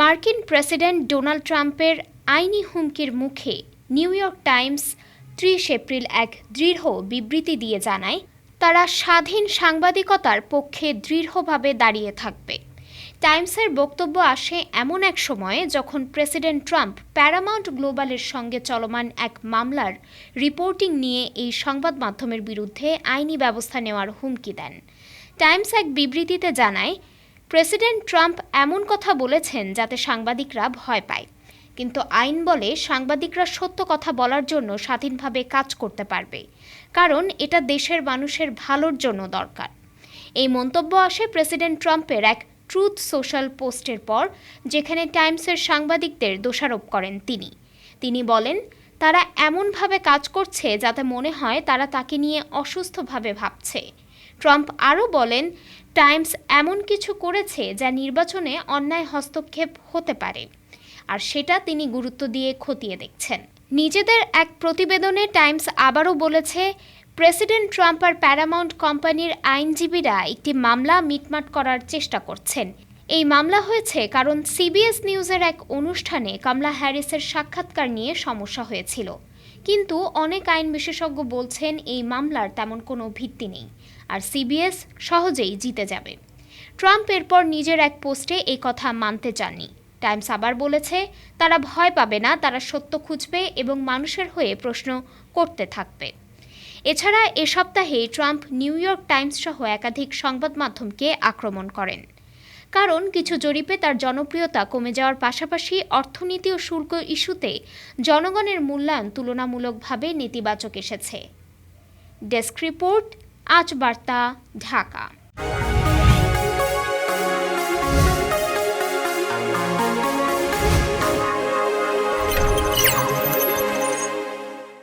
মার্কিন president Donald ট্রাম্পের আইনি হুমকির মুখে নিউ ইয়র্ক টাইমস ত্রিশ এপ্রিল এক দৃঢ় বিবৃতি দিয়ে জানায়, তারা স্বাধীন সাংবাদিকতার পক্ষে দৃঢ়ভাবে দাঁড়িয়ে থাকবে। টাইমসের বক্তব্য আসে এমন এক সময়ে যখন প্রেসিডেন্ট ট্রাম্প প্যারামাউন্ট গ্লোবালের সঙ্গে চলমান এক মামলার রিপোর্টিং নিয়ে এই সংবাদ মাধ্যমের বিরুদ্ধে আইনি ব্যবস্থা নেওয়ার হুমকি দেন। টাইমস এক বিবৃতিতে জানায় প্রেসিডেন্ট ট্রাম্প এমন কথা বলেছেন যাতে সাংবাদিকরা ভয় পায়। কিন্তু আইন বলে সাংবাদিকরা সত্য কথা বলার জন্য স্বাধীনভাবে কাজ করতে পারবে। কারণ এটা দেশের মানুষের ভালোর জন্য দরকার। এই মন্তব্য আসে প্রেসিডেন্ট ট্রাম্পের এক ট্রুথ সোশ্যাল পোস্টের পর, যেখানে টাইমসের সাংবাদিকদের দোষারোপ করেন তিনি। তিনি বলেন, তারা এমনভাবে কাজ করছে যাতে মনে হয় তারা তাকে নিয়ে অসুস্থভাবে ভাবছে। ট্রাম্প আরও বলেন টাইমস এমন কিছু করেছে যা নির্বাচনে অন্যায় হস্তক্ষেপ হতে পারে, আর সেটা তিনি গুরুত্ব দিয়ে খতিয়ে দেখছেন। নিজেদের এক প্রতিবেদনে টাইমস আবারও বলেছে, প্রেসিডেন্ট ট্রাম্প আর প্যারামাউন্ট কোম্পানির আইনজীবীরা একটি মামলা মিটমাট করার চেষ্টা করছেন। এই মামলা হয়েছে কারণ সিবিএস নিউজের এক অনুষ্ঠানে কামলা হ্যারিসের সাক্ষাৎকার নিয়ে সমস্যা হয়েছিল। কিন্তু অনেক আইন বিশেষজ্ঞ বলছেন এই মামলার তেমন কোনো ভিত্তি নেই, আর সিবিএস সহজেই জিতে যাবে। ট্রাম্প এরপর নিজের এক পোস্টে এই কথা মানতে চাননি। টাইমস আবার বলেছে, তারা ভয় পাবে না, তারা সত্য খুঁজবে এবং মানুষের হয়ে প্রশ্ন করতে থাকবে। এছাড়া এ সপ্তাহে ট্রাম্প নিউ ইয়র্ক টাইমস সহ একাধিক সংবাদ মাধ্যমকে আক্রমণ করেন। কারণ কিছু জরিপে তার জনপ্রিয়তা কমে যাওয়ার পাশাপাশি অর্থনীতি ও শুল্ক ইস্যুতে জনগণের মূল্যায়ন তুলনামূলকভাবে নেতিবাচক এসেছে। ডেস্ক রিপোর্ট, আজ বার্তা, ঢাকা।